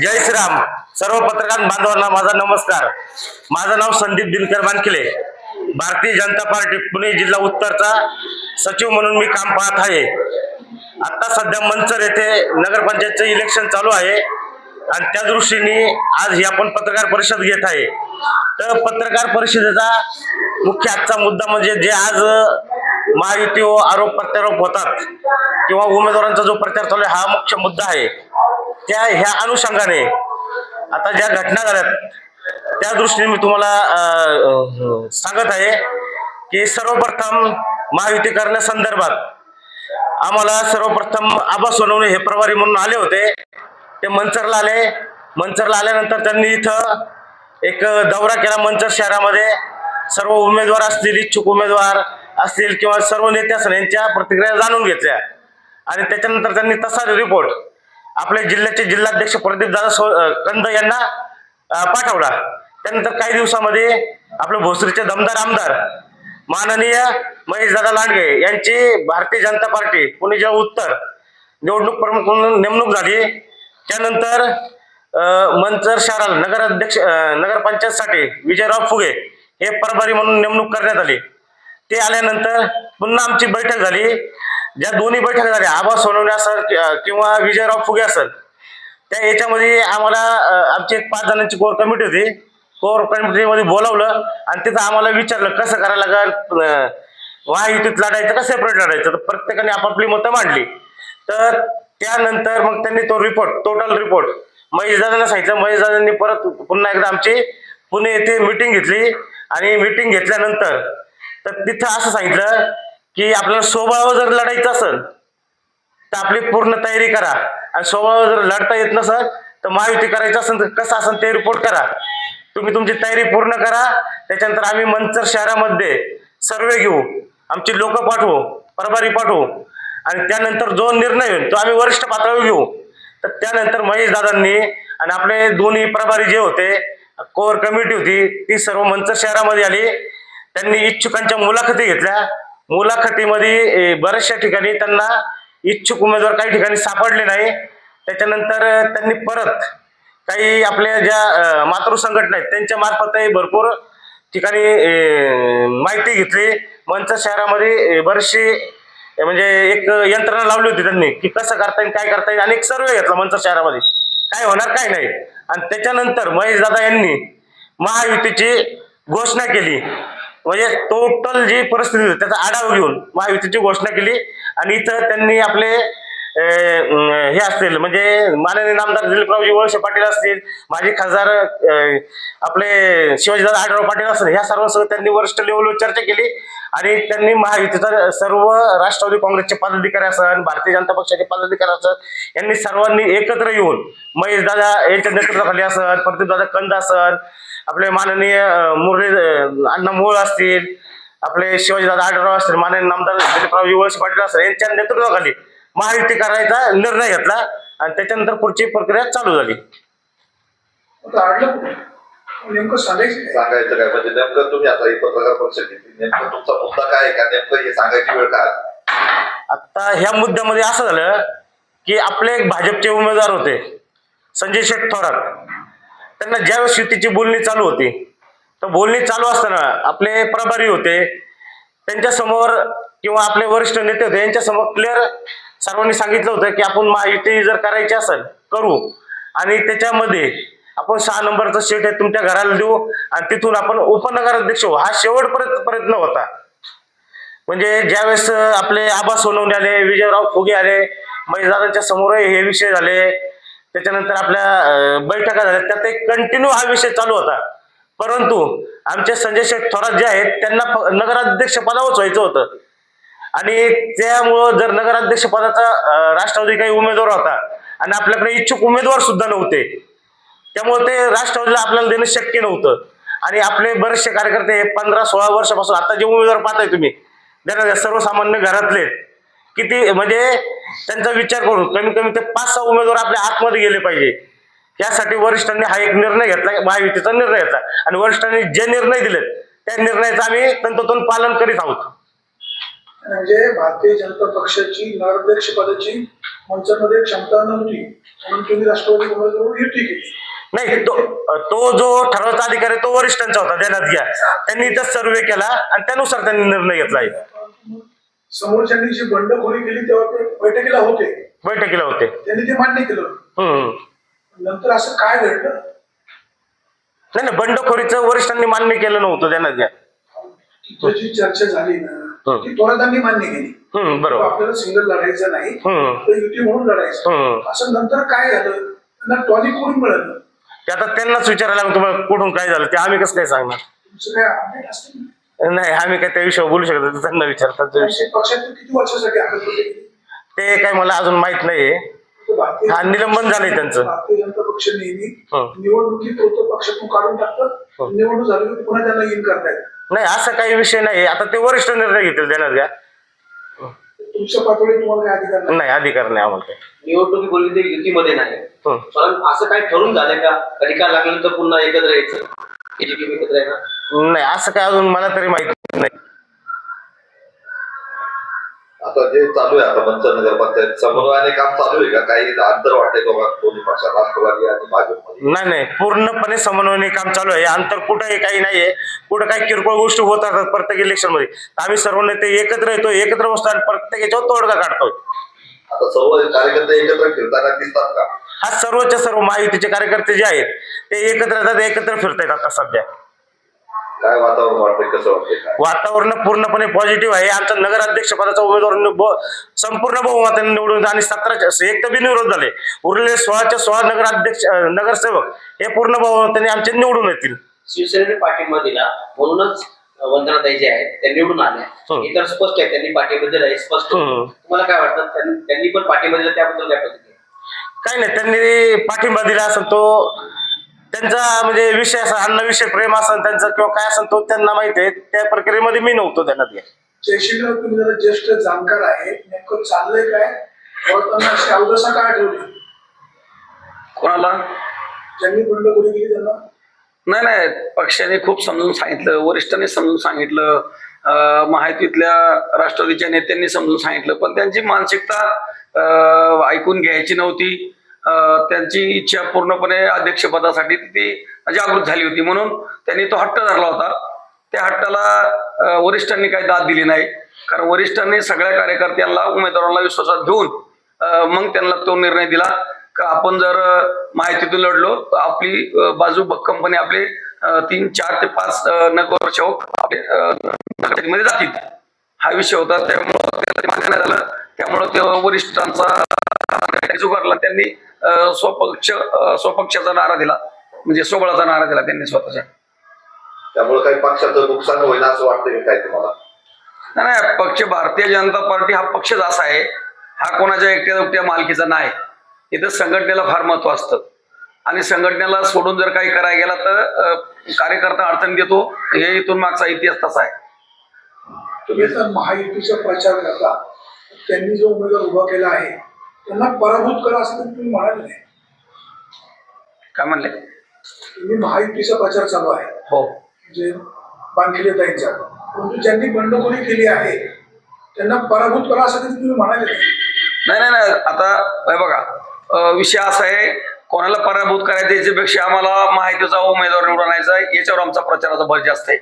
जय श्रीराम. सर्व पत्रकार बांधवांना माझा नमस्कार. माझं नाव संदीप दिनकर बानकिले भारतीय जनता पार्टी पुणे जिल्हा उत्तरचा सचिव म्हणून मी काम पाहत आहे. आत्ता सध्या मंचर येथे नगरपंचायतचं इलेक्शन चालू आहे. आणि त्या दृष्टीने आज ही आपण पत्रकार परिषद घेत आहे. तर पत्रकार परिषदेचा मुख्य आजचा मुद्दा म्हणजे जे आज महायुती व आरोप प्रत्यारोप होतात किंवा उमेदवारांचा जो प्रचार चालू आहे हा मुख्य मुद्दा आहे. त्या ह्या अनुषंगाने आता ज्या घटना झाल्यात त्या दृष्टीने मी तुम्हाला सांगत आहे की सर्वप्रथम महायुती करण्यासंदर्भात आम्हाला सर्वप्रथम आबा सोनवणे हे प्रभारी म्हणून आले होते. ते मंचरला आले. मंचरला आल्यानंतर त्यांनी इथं एक दौरा केला मंचर शहरामध्ये. सर्व उमेदवार असतील इच्छुक उमेदवार असतील किंवा सर्व नेते असतील यांच्या प्रतिक्रिया जाणून घेतल्या. आणि त्याच्यानंतर त्यांनी तसा रिपोर्ट आपल्या जिल्ह्याचे जिल्हाध्यक्ष प्रदीप दादा सो कंद यांना पाठवला. त्यानंतर काही दिवसामध्ये आपले भोसरीचे दमदार आमदार माननीय महेशदादा लांडगे यांची भारतीय जनता पार्टी पुणे जिल्हा उत्तर निवडणूक प्रमुख म्हणून नेमणूक झाली. त्यानंतर मंचर शहराला नगराध्यक्ष नगरपंचायतसाठी विजयराव फुगे हे प्रभारी म्हणून नेमणूक करण्यात आली. ते आल्यानंतर पुन्हा आमची बैठक झाली. ज्या दोन्ही बैठक झाल्या आबा सोनवणे असेल किंवा विजयराव फुगे असेल त्या याच्यामध्ये आम्हाला आमची एक पाच जणांची कोर कमिटी होती. कोर कमिटीमध्ये बोलावलं आणि तिथं आम्हाला विचारलं कसं करायला लागेल? वा महायुतीत लढायचं का सेपरेट लढायचं? तर प्रत्येकाने आपापली मतं मांडली. तर त्यानंतर मग त्यांनी तो रिपोर्ट टोटल रिपोर्ट महेशदादांना सांगितलं. महेशदादांनी परत पुन्हा एकदा आमची पुणे येथे मिटिंग घेतली. आणि मिटिंग घेतल्यानंतर तर तिथं असं सांगितलं की आपल्याला स्वभाव जर लढायचं असेल तर आपली पूर्ण तयारी करा. आणि स्वभाव जर लढता येत नसेल तर महायुती करायचं असेल तर कसं असेल ते रिपोर्ट करा. तुम्ही तुमची तयारी पूर्ण करा. त्याच्यानंतर आम्ही मंचर शहरामध्ये सर्वे घेऊ. आमची लोक पाठवू प्रभारी पाठवू. आणि त्यानंतर जो निर्णय होईल तो आम्ही वरिष्ठ पातळीवर घेऊ. तर त्यानंतर महेश दादांनी आणि आपले दोन्ही प्रभारी जे होते कोर कमिटी होती ती सर्व मंचर शहरामध्ये आली. त्यांनी इच्छुकांच्या मुलाखती घेतल्या. मुलाखतीमध्ये बऱ्याचशा ठिकाणी त्यांना इच्छुक उमेदवार काही ठिकाणी सापडले नाही. त्याच्यानंतर त्यांनी परत काही आपल्या ज्या अ, मातृ संघटना आहेत त्यांच्या मार्फतही भरपूर ठिकाणी माहिती घेतली. मंच शहरामध्ये बरेचशी म्हणजे एक यंत्रणा लावली होती त्यांनी की कसं करता येईल काय करता येईल आणि एक सर्वे घेतला मंच शहरामध्ये. काय होणार काय नाही. आणि त्याच्यानंतर महेश दादा यांनी महायुतीची घोषणा केली. म्हणजे टोटल जी परिस्थिती होती त्याचा आढावा घेऊन महायुतीची घोषणा केली. आणि इथं त्यांनी आपले हे असतील म्हणजे माननीय नामदार दिलीपरावजी वळसे पाटील असतील माजी खासदार आपले शिवाजीदादा आढराव पाटील असतील ह्या सर्वांसह त्यांनी वरिष्ठ लेवलवर चर्चा केली. आणि त्यांनी महायुतीचा सर्व राष्ट्रवादी काँग्रेसचे पदाधिकारी असन भारतीय जनता पक्षाचे पदाधिकारी असन यांनी सर्वांनी एकत्र येऊन महेशदादा यांच्या नेतृत्वाखाली असन प्रदीपदादा कंद असन आपले माननीय मुरली अण्णा मोळ असतील आपले शिवाजीदादा आढळराव असतील माननीय नामदार दिलीपराव वळसे पाटील असतील यांच्या नेतृत्वाखाली महायुती करायचा निर्णय घेतला आणि त्याच्यानंतर पुढची प्रक्रिया चालू झाली. आता अडलं कुठे? नेमकं सांगायचं सांगायचं काय? म्हणजे नेमकं तुम्ही आता ही पत्रकार परिषद घेतली. नेमकं तुमचा मुद्दा काय आहे का? नेमकं हे सांगायची वेळ काय आता ह्या मुद्द्यामध्ये असं झालं की आपले एक भाजपचे उमेदवार होते संजय शेठ थोरात. त्यांना ज्यावेळेस युतीची बोलणी चालू होती तर बोलणी चालू असताना आपले प्रभारी होते त्यांच्यासमोर किंवा आपले वरिष्ठ नेते होते यांच्या समोर क्लिअर सर्वांनी सांगितलं होतं की आपण महायुती जर करायची असेल करू. आणि त्याच्यामध्ये आपण सहा नंबरचं सीट आहे तुमच्या घराला देऊ आणि तिथून आपण उपनगराध्यक्ष होऊ. हा शेवटपर्यंत प्रयत्न होता. म्हणजे ज्यावेळेस आपले आबा सोनवणे आले विजयराव फुगे आले मैदानाच्या समोर हे विषय झाले त्याच्यानंतर आपल्या बैठका झाल्या. त्यात एक कंटिन्यू हा विषय चालू होता. परंतु आमचे संजय शेठ थोरात जे आहेत त्यांना फ- नगराध्यक्ष पदावरच व्हायचं होतं. आणि त्यामुळं जर नगराध्यक्ष पदाचा राष्ट्रवादी काही उमेदवार होता आणि आपल्याकडे इच्छुक उमेदवार सुद्धा नव्हते त्यामुळे ते राष्ट्रवादीला आपल्याला देणं शक्य नव्हतं. आणि आपले बरेचसे कार्यकर्ते पंधरा सोळा वर्षापासून आता जे उमेदवार पाहताय तुम्ही त्यांना सर्वसामान्य घरातले किती म्हणजे त्यांचा विचार करून कमीत कमी ते पाच सहा उमेदवार आपल्या आतमध्ये गेले पाहिजे. यासाठी वरिष्ठांनी हा एक निर्णय घेतला महायुतीचा निर्णय घेतला. आणि वरिष्ठांनी जे निर्णय दिलेत त्या निर्णयाचं आम्ही तंतोतंत पालन करीत आहोत. म्हणजे भारतीय जनता पक्षाची नगराध्यक्ष पदाची मंचामध्ये क्षमता नव्हती. म्हणून तुम्ही राष्ट्रवादी काँग्रेसबरोबर युती केली. नाही तो तो जो ठरवायचा अधिकार आहे तो वरिष्ठांचा होता देण्यात घ्या. त्यांनी तर सर्वे केला आणि त्यानुसार त्यांनी निर्णय घेतला आहे. समोरच्यांनी जी बंडखोरी केली तेव्हा ते बैठकीला होते. बैठकीला होते. त्यांनी ते मान्य केलं हम्म. नंतर असं काय घडलं? नाही नाही बंडखोरीचं वरिष्ठांनी मान्य केलं नव्हतं तिथं जी चर्चा झाली ना हं. ती थोरातांनी मान्य केली. हम्म बरोबर. आपल्याला सिंगल लढायचं नाही हम्म. तर युती म्हणून लढायचं. असं नंतर काय झालं? त्यांना टॉली कोण मिळालं? ते आता त्यांनाच विचारायला लागलं तुम्हाला कुठून काय झालं ते आम्ही कसं काय सांगणार? तुमचं काय अपडेट असतं? ना? नाही आम्ही काय त्या विषयावर बोलू शकत नाही. त्यांना विचारतात तो विषय पक्षात किती वर्षासाठी आघाडी केली? ते काय मला अजून माहीत नाहीये हा, निलंबन झालंय त्यांचं. भारतीय जनता पक्ष नेहमी हं. निवडणुकीत होतो पक्षातून काढून टाकतात हं. निवडणूक झाली की पुन्हा त्यांना इन करतायत नाही असं काही विषय नाही आता ते वरिष्ठ निर्णय घेतील देण्यात घ्या तुमच्या पातळीवर तुम्हाला काय अधिकार नाही नाही अधिकार नाही आम्हाला काही. निवडणुकीपूर्वी ते युतीमध्ये नाही हं. पण असं काय ठरून झालंय का कधी काय लागलं तर पुन्हा एकत्र यायचं एकत्र येणार नाही असं काय अजून मला तरी माहिती नाही. आता जे चालू आहे आता मंचर नगर पंचायत समन्वयाने काम चालू आहे का? काही अंतर वाटतंय बाबा दोन्ही पक्षात राष्ट्रवादी आणि भाजपमध्ये? नाही नाही पूर्णपणे समन्वयाने काम चालू आहे. अंतर कुठंही काही नाहीये. कुठं काही किरकोळ गोष्टी होत असतात प्रत्येक इलेक्शनमध्ये. आम्ही सर्व नेते एकत्र येतो एकत्र बसतो आणि प्रत्येक याच्यावर तोडगा काढतोय. आता सर्व कार्यकर्ते एकत्र फिरताना दिसतात का? हा सर्वच्या सर्व महायुतीचे कार्यकर्ते जे आहेत ते एकत्र येतात एकत्र फिरतायत आता सध्या. काय वातावरण वाटतंय? कसं वाटतंय काय? वातावरण पूर्णपणे पॉझिटिव्ह आहे. आमचा नगराध्यक्ष पदाचा उमेदवार नि- ब- संपूर्ण बहुमताने निवडून आणि सतराच्या एक तर बिनविरोध झाले. उरलेले सोळाच्या सोळा नगराध्यक्ष अं, नगरसेवक हे पूर्ण बहुमताने आमचे निवडून येतील. शिवसेनेने पाठिंबा दिला. म्हणूनच वंदनाताई जे आहेत. त्या निवडून आल्या हं. हे तर स्पष्ट आहे. त्यांनी पाठिंबा दिला. हे स्पष्ट आहे. हं. तुम्हाला काय वाटतं? त्यांनी त्यांनी पण पाठिंबा दिला त्याबद्दल काय प्रतिक्रिया? काही नाही त्यांनी पाठिंबा दिला असेल तो त्यांचा म्हणजे विषय असा अन्न विषय प्रेम असेल त्यांचा किंवा काय असेल तो त्यांना माहिती आहे. त्या प्रक्रियेमध्ये मी नव्हतो त्यांना ते जयशिंगराव तुम्ही जरा ज्येष्ठ जाणकार आहे नेमकं चाललंय काय? त्यांना अशी अवदसा काय आठवली? कोणाला? ज्यांनी बंडखोरी केली त्यांना? नाही नाही. पक्षाने खूप समजून सांगितलं वरिष्ठांनी समजून सांगितलं अं, महायुतीतल्या राष्ट्रवादीच्या नेत्यांनी समजून सांगितलं पण त्यांची मानसिकता अं, ऐकून घ्यायची नव्हती. त्यांची इच्छा पूर्णपणे अध्यक्षपदासाठी ती जागृत झाली होती. म्हणून त्यांनी तो हट्ट धरला होता. त्या हट्टाला वरिष्ठांनी काही दाद दिली नाही. कारण वरिष्ठांनी सगळ्या कार्यकर्त्यांना उमेदवारांना विश्वासात घेऊन मग त्यांना तो निर्णय दिला. का आपण जर माहितीतून लढलो तर आपली बाजू भक्कमपणे आपले तीन चार ते पाच नग वर्ष आपले जातील. हा विषय होता. त्यामुळं त्याला मान्य झालं. त्यामुळं वरिष्ठांचा वरिष्ठांचा जुगारला त्यांनी स्वपक्ष स्वपक्षाचा नारा दिला. म्हणजे सोबळाचा नारा दिला त्यांनी स्वतःच्या त्यामुळे काही पक्षाचं नुकसान होईना असं वाटतंय का काय तुम्हाला? नाही नाही पक्ष भारतीय जनता पार्टी हा पक्षच असा आहे. हा कोणाच्या एकट्या दुकट्या मालकीचा नाही. इथं संघटनेला फार महत्त्व असतं. आणि संघटनेला सोडून जर काही करायला गेला तर कार्यकर्ता अडचण देतो हे इथून मागचा इतिहास तसा आहे. तुम्ही महायुतीचा प्रचार करता त्यांनी जो उमेदवार उभा केला आहे त्यांना पराभूत करा असं तुम्ही म्हणाले नाही. काय म्हणले? तुम्ही महायुतीचा प्रचार चालू आहे. हो. म्हणजे बांधलेले ताईंचा परंतु ज्यांनी बंडखोरी केली आहे त्यांना पराभूत करा असं तुम्ही म्हणाले नाही. नाही नाही नाही. आता बघा. विषय असा आहे कोणाला पराभूत करायचं याच्यापेक्षा आम्हाला माहितीचा उमेदवार निवडून आणायचा आहे. याच्यावर आमचा प्रचाराचा भर जास्त आहे.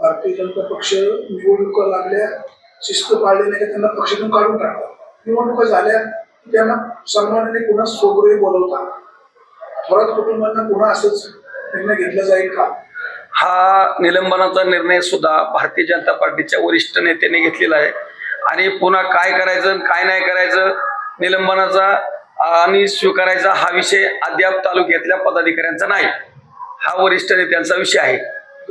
भारतीय जनता पक्ष निवडणुका लागल्या शिस्त पाळली नाही त्यांना पक्षातून काढून टाकलं. निवडणुका झाल्या त्यांना सन्मानाने पुन्हा सोबरे बोलवता? थोरात कुटुंबांना पुन्हा असंच निर्णय घेतला जाईल का? हा निलंबनाचा निर्णय सुद्धा भारतीय जनता पार्टीच्या वरिष्ठ नेत्यांनी घेतलेला आहे. आणि पुन्हा काय करायचं काय नाही करायचं निलंबनाचा आणि स्वीकारायचा हा विषय अद्याप तालुक्यातल्या पदाधिकाऱ्यांचा नाही. हा वरिष्ठ नेत्यांचा विषय आहे.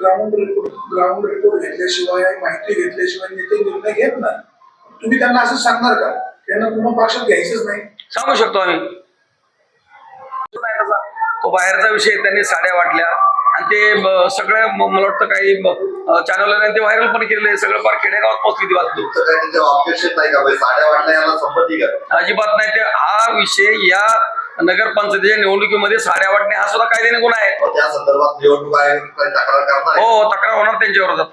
ग्राउंड रिपोर्ट ग्राउंड रिपोर्ट घेतल्याशिवाय माहिती घेतल्याशिवाय नेते निर्णय घेत नाही. तुम्ही त्यांना असं सांगणार का? त्यांना पुन्हा पक्षात घ्यायचंच नाही. सांगू शकतो आम्ही. तो बाहेरचा विषय त्यांनी साड्या वाटल्या. आणि ते ब- सगळं म- मला वाटतं काही चॅनल ते व्हायरल पण केलेलं आहे. सगळं फार खेडेगावात पोहोचली ती बातमी म्हणजे अजिबात नाही. ते हा विषय या नगरपंचायतीच्या निवडणुकीमध्ये साड्या वाटणे हा सुद्धा कायद्याने गुन्हा आहे? हो तक्रार होणार त्यांच्या विरोधात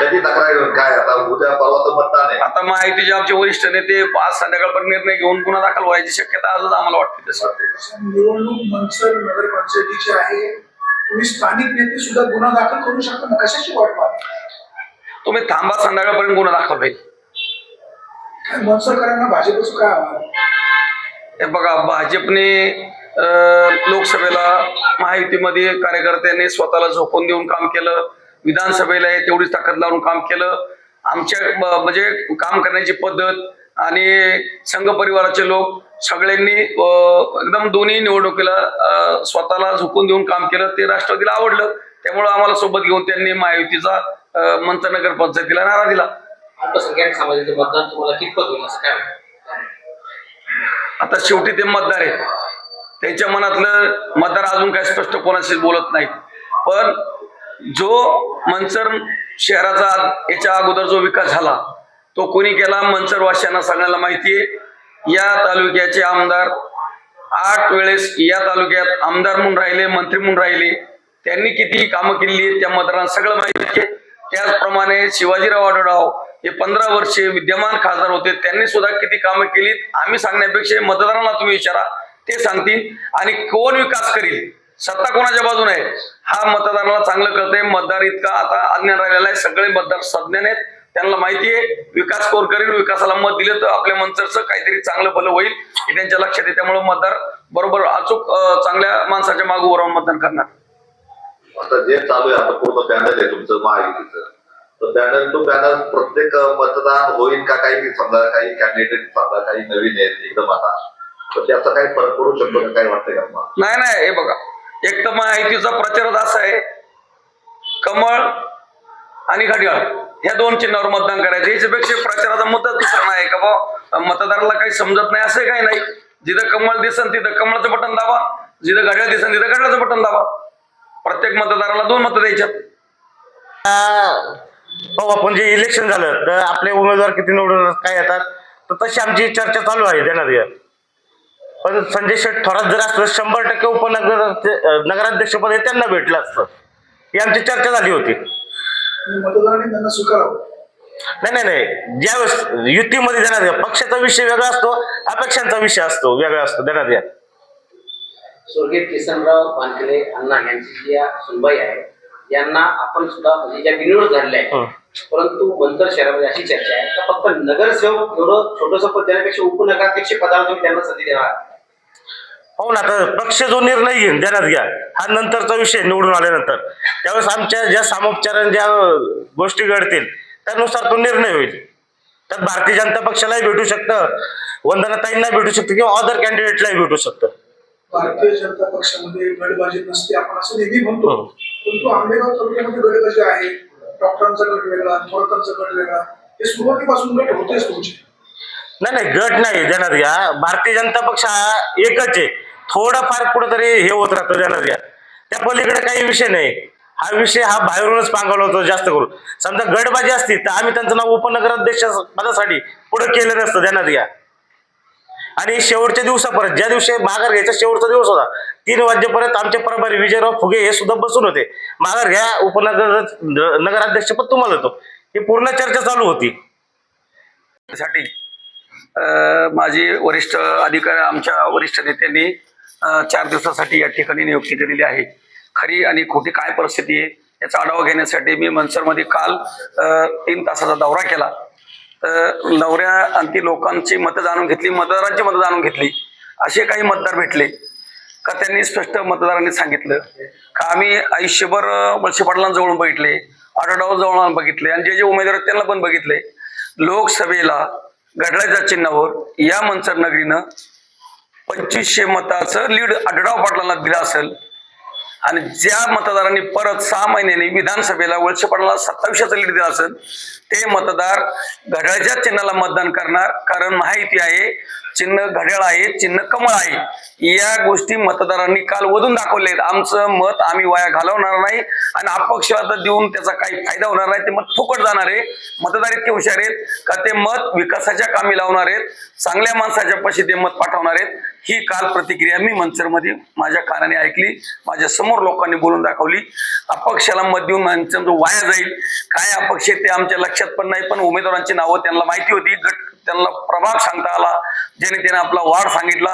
कधी तक्रार येऊन काय? आता उद्या परवा तर मतदान आहे. आता माहितीचे आमचे वरिष्ठ नेते आज संध्याकाळपर्यंत निर्णय घेऊन गुन्हा दाखल व्हायची शक्यता आजच आम्हाला वाटते तसं निवडणूक मंचर नगरपंचायतीची आहे. तुम्ही स्थानिक नेते सुद्धा गुन्हा दाखल करू शकता ना? कशाची वाट पाहता? तुम्ही थांबा संध्याकाळपर्यंत गुन्हा दाखल होईल. काय मनसरकरांना भाजपचं काय आव्हान? हे बघा भाजपने लोकसभेला महायुतीमध्ये कार्यकर्त्यांनी स्वतःला झोकून देऊन काम केलं. विधानसभेला हे तेवढीच ताकद लावून काम केलं. आमच्या म्हणजे काम करण्याची पद्धत आणि संघ परिवाराचे लोक सगळ्यांनी एकदम दोन्ही निवडणुकीला स्वतःला झोकून देऊन काम केलं. ते राष्ट्रवादीला आवडलं. त्यामुळं आम्हाला सोबत घेऊन त्यांनी महायुतीचा अं, मंतनगर पंचायतीला नारा दिला. समाजाचे मतदान तुम्हाला कितपत काय? आता शेवटी ते मतदार आहेत. त्यांच्या मनातलं मतदार अजून काही स्पष्ट कोणाशी बोलत नाहीत. पण जो मंचर शहराचा याच्या अगोदर जो विकास झाला तो कोणी केला? मनसर वासियांना सगळ्यांना माहिती आहे. या तालुक्याचे आमदार आठ वेळेस या तालुक्यात आमदार म्हणून राहिले मंत्री म्हणून राहिले. त्यांनी किती कामं केली आहेत त्या मतदारांना सगळं माहिती आहे. त्याचप्रमाणे शिवाजीराव आढळराव हे पंधरा वर्षे विद्यमान खासदार होते. त्यांनी सुद्धा किती कामं केलीत? आम्ही सांगण्यापेक्षा मतदारांना तुम्ही विचारा. ते सांगतील आणि कोण विकास करील? सत्ता कोणाच्या बाजूने आहे? हा मतदाराला चांगलं कळतंय. मतदार इतका आता अज्ञान राहिलेला आहे. सगळे मतदार सज्ञान आहेत. त्यांना माहिती आहे विकास कोण करेल विकासाला मत दिलं तर आपल्या मंचरचं काहीतरी चांगलं भलं होईल हे त्यांच्या लक्षात आहे. त्यामुळे मतदार बरोबर अचूक चांगल्या माणसाच्या मागे राहून मतदान करणार. आता जे चालू आहे आता पूर्ण पॅनल आहे तुमचं महायुतीचं. तर पॅनल टू पॅनल प्रत्येक मतदान होईल का काही समजा काही कॅन्डिडेट समजा काही नवीन आहेत एकदम आता? तर त्याचा काही फरक पडू शकतो काय वाटतंय का नाही नाही हे बघा. एक तर माहितीचा प्रचारच असा आहे. कमळ आणि घड्याळ या दोन चिन्हावर मतदान करायचं. याच्यापेक्षा प्रचाराचा मुद्दा दुसरा नाही का बा मतदाराला काही समजत नाही असं काही नाही. जिथं कमळ दिसन तिथं कमळाचं बटन दाबा. जिथं घड्याळ दिसन तिथं घड्याळाचं बटन दाबा. प्रत्येक मतदाराला दोन मतं द्यायच्यात. हो आपण जे इलेक्शन झालं तर आपले उमेदवार किती निवडून काय येतात? तर तशी आमची चर्चा चालू आहे देणार येत पण संजय शेठ थोरात जर असलं शंभर टक्के उपनगर नगराध्यक्षपद हे त्यांना भेटलं असतं. ही आमची चर्चा झाली होती. मतदारांनी त्यांना स्वीकारावं. नाही नाही नाही. ज्यावेळेस युतीमध्ये देण्यात येत पक्षाचा विषय वेगळा असतो अपेक्षांचा विषय असतो वेगळा असतो देण्यात येत स्वर्गीय किसनराव पानखले अण्णा यांची जी या सुनबाई आहे यांना आपण सुद्धा म्हणजे ज्या बिनविरोध झालेल्या. आहेत परंतु मंतर शहरामध्ये अशी चर्चा आहे का फक्त नगरसेवक एवढं छोटस पद देण्यापेक्षा उपनगराध्यक्ष पदावर तुम्ही त्यांना संधी देणार हो ना तर पक्ष जो निर्णय घेईन देण्यात घ्या. हा नंतरचा विषय निवडून आल्यानंतर. त्यावेळेस आमच्या ज्या सामोपचाराने ज्या गोष्टी घडतील त्यानुसार तो निर्णय होईल. त्यात भारतीय जनता पक्षालाही भेटू शकतं वंदनाताईंना भेटू शकतं किंवा अदर कॅन्डिडेटलाही भेटू शकतं. भारतीय जनता पक्षामध्ये गटबाजी नसते आपण असं नेहमी म्हणतो. हो. परंतु आंबेगाव तालुक्यामध्ये गटबाजी आहे डॉक्टरांचा गट वेगळा थोरातांचा गट वेगळा हे सुरुवातीपासून गट होतेच तुमचे. नाही नाही गट नाही देण्यात घ्या. भारतीय जनता पक्ष हा एकच आहे. थोडंफार कुठंतरी हे होत राहतं देण्यात घ्या त्या पलीकडे काही विषय नाही. हा विषय हा बाहेरूनच पांगवला होतो जास्त करून. समजा गडबाजी असती तर आम्ही त्यांचं नाव उपनगराध्यक्ष पदासाठी पुढे केलं नसतं ध्यानात घ्या आणि शेवटच्या दिवसापर्यंत ज्या दिवशी माघार घ्यायचा शेवटचा दिवस होता तीन वाजेपर्यंत आमचे प्रभारी विजयराव फुगे हे सुद्धा बसून होते. माघार घ्या उपनगर नगराध्यक्षपद तुम्हाला होतो ही पूर्ण चर्चा चालू होती. साठी माझे माझी वरिष्ठ अधिकारी आमच्या वरिष्ठ नेत्यांनी चार दिवसासाठी या ठिकाणी नियुक्ती केलेली आहे. खरी आणि खोटी काय परिस्थिती आहे याचा आढावा घेण्यासाठी मी मनसरमध्ये काल तीन तासाचा दौरा केला. तर दौऱ्या आणि ती लोकांची मतं जाणून घेतली मतदारांची मतं जाणून घेतली. असे काही मतदार भेटले. का त्यांनी स्पष्ट मतदारांनी सांगितलं. का आम्ही आयुष्यभर अं, वळसे पाटलांजवळून बघितले आढळराव जवळ बघितले आणि जे जे उमेदवार आहेत त्यांना पण बघितले. लोकसभेला घड्याळाच्या चिन्हावर या मनसर नगरीनं पंचवीसशे मताचं लीड आढळराव पाटलांना दिलं असेल. आणि ज्या मतदारांनी परत सहा महिन्यांनी विधानसभेला वळसे पाटलाला सत्तावीसशेचं लीड दिलं असेल ते मतदार घड्याळच्या चिन्हाला मतदान करणार कारण माहिती आहे चिन्ह घड्याळ आहे चिन्ह कमळ आहे. या गोष्टी मतदारांनी काल वधून दाखवलेत. आमचं मत आम्ही वाया घालवणार नाही आणि अपक्षात देऊन त्याचा काही फायदा होणार नाही. ते मत फुकट जाणार आहे. मतदार इतके हुशार आहेत का ते मत विकासाच्या कामी लावणार आहेत. चांगल्या माणसाच्या पशी ते मत पाठवणार आहेत. ही काल प्रतिक्रिया मी मंचरमध्ये माझ्या कानाने ऐकली माझ्यासमोर लोकांनी बोलून दाखवली. अपक्षाला मत देऊन मंचर जो वाया जाईल काय अपक्ष आहे ते आमच्या लक्षात पण नाही पण उमेदवारांची नावं त्यांना माहिती होती. गट त्यांना प्रभाग सांगता आला ज्याने त्याने आपला वाढ सांगितला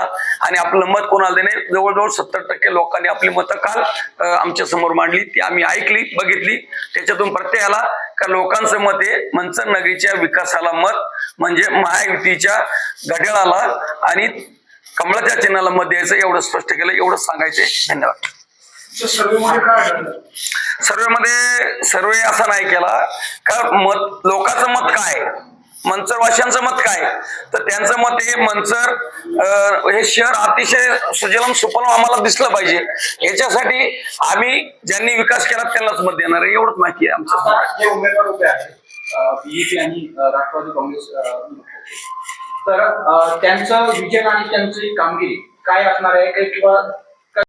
आणि आपलं मत कोणाला देणे? जवळजवळ सत्तर टक्के लोकांनी आपली मतं काल आमच्यासमोर मांडली. ती आम्ही ऐकली बघितली. त्याच्यातून प्रत्यय आला का लोकांचं मत हे मंचर नगरीच्या विकासाला मत म्हणजे महायुतीच्या घड्याळाला आणि कमळाच्या चिन्हाला मत द्यायचं एवढं स्पष्ट केलं एवढं सांगायचे. धन्यवाद. सर्वेमध्ये सर्वे मध्ये सर्वे असा नाही केला का मत लोकांचं मत काय? मंचर वाशांचं मत काय? तर त्यांचं मत हे मंचर हे शहर अतिशय सुजलम सुफलम आम्हाला दिसलं पाहिजे. याच्यासाठी आम्ही ज्यांनी विकास केला त्यांनाच मत देणार आहे. एवढंच माहिती आहे आमचं. उमेदवार बीजेपी आणि राष्ट्रवादी काँग्रेस तर त्यांचं विजन आणि त्यांची कामगिरी काय असणार आहे? काही किंवा